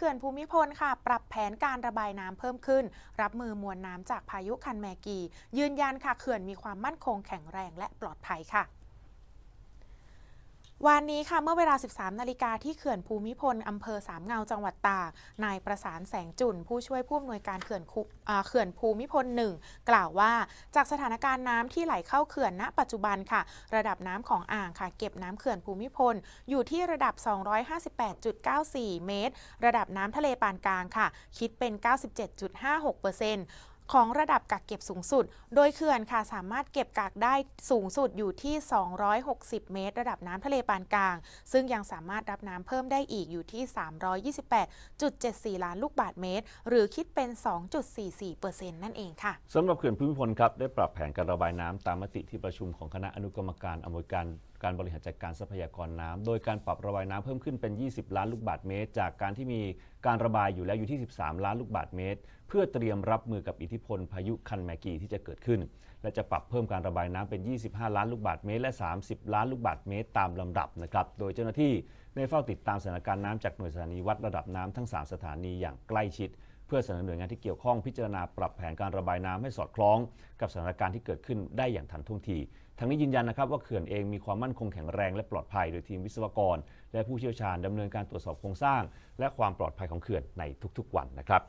เขื่อนภูมิพลค่ะ ปรับแผนการระบายน้ำเพิ่มขึ้น รับมือมวลน้ำจากพายุคันแมกี ยืนยันค่ะเขื่อนมีความมั่นคงแข็งแรงและปลอดภัยค่ะ วันนี้ค่ะเมื่อเวลา 13 นาฬิกาที่เขื่อนภูมิพลอำเภอสามเงาจังหวัดตาก นายประสานแสงจุนผู้ช่วยผู้อำนวยการเขื่อนคุเขื่อนภูมิพลหนึ่งกล่าวว่า จากสถานการณ์น้ำที่ไหลเข้าเขื่อนณ ปัจจุบันค่ะ ระดับน้ำของอ่างค่ะ เก็บน้ำเขื่อนภูมิพล อยู่ที่ระดับ 258.94 เมตร ระดับน้ำทะเลปานกลางค่ะ คิดเป็น 97.56% ของระดับกักเก็บสูงสุด โดยเขื่อนค่ะสามารถเก็บกักได้สูงสุดอยู่ที่ 260 เมตร ระดับน้ำทะเลปานกลาง ซึ่งยังสามารถรับน้ำเพิ่มได้อีกอยู่ที่ 328.74 ล้านลูกบาศก์เมตร หรือคิดเป็น 2.44%นั่นเองค่ะสำหรับเขื่อนภูมิพลครับได้ปรับแผนการระบายน้ำตามมติที่ประชุมของคณะอนุกรรมการอำนวยการการบริหารจัดการทรัพยากรน้ำโดยการปรับระบายน้ำเพิ่มขึ้นเป็น 20 ล้านลูกบาศก์เมตร จากการที่มีการระบายอยู่แล้วอยู่ที่ 13 ล้านลูกบาศก์เมตร เพื่อเตรียมรับมือกับอิทธิพลพายุคันแมกีที่จะเกิดขึ้น และจะปรับเพิ่มการระบายน้ำเป็น 25 ล้านลูกบาศก์เมตร และ 30 ล้านลูกบาศก์เมตร ตามลำดับนะครับ โดยเจ้าหน้าที่ได้เฝ้าติดตามสถานการณ์น้ำจากหน่วยสถานีวัดระดับน้ำทั้ง 3 สถานีอย่างใกล้ชิด เพื่อเสนอหน่วยงานที่เกี่ยวข้องพิจารณาปรับแผนการระบายน้ำให้สอดคล้อง กับสถานการณ์ที่เกิดขึ้นได้อย่างทันท่วงทีทั้งนี้ยืนยันนะครับว่าเขื่อนเองมีความมั่นคงแข็งแรงและปลอดภัย โดยทีมวิศวกร และผู้เชี่ยวชาญดำเนินการตรวจสอบโครงสร้าง และความปลอดภัยของเขื่อนในทุกๆวันนะครับ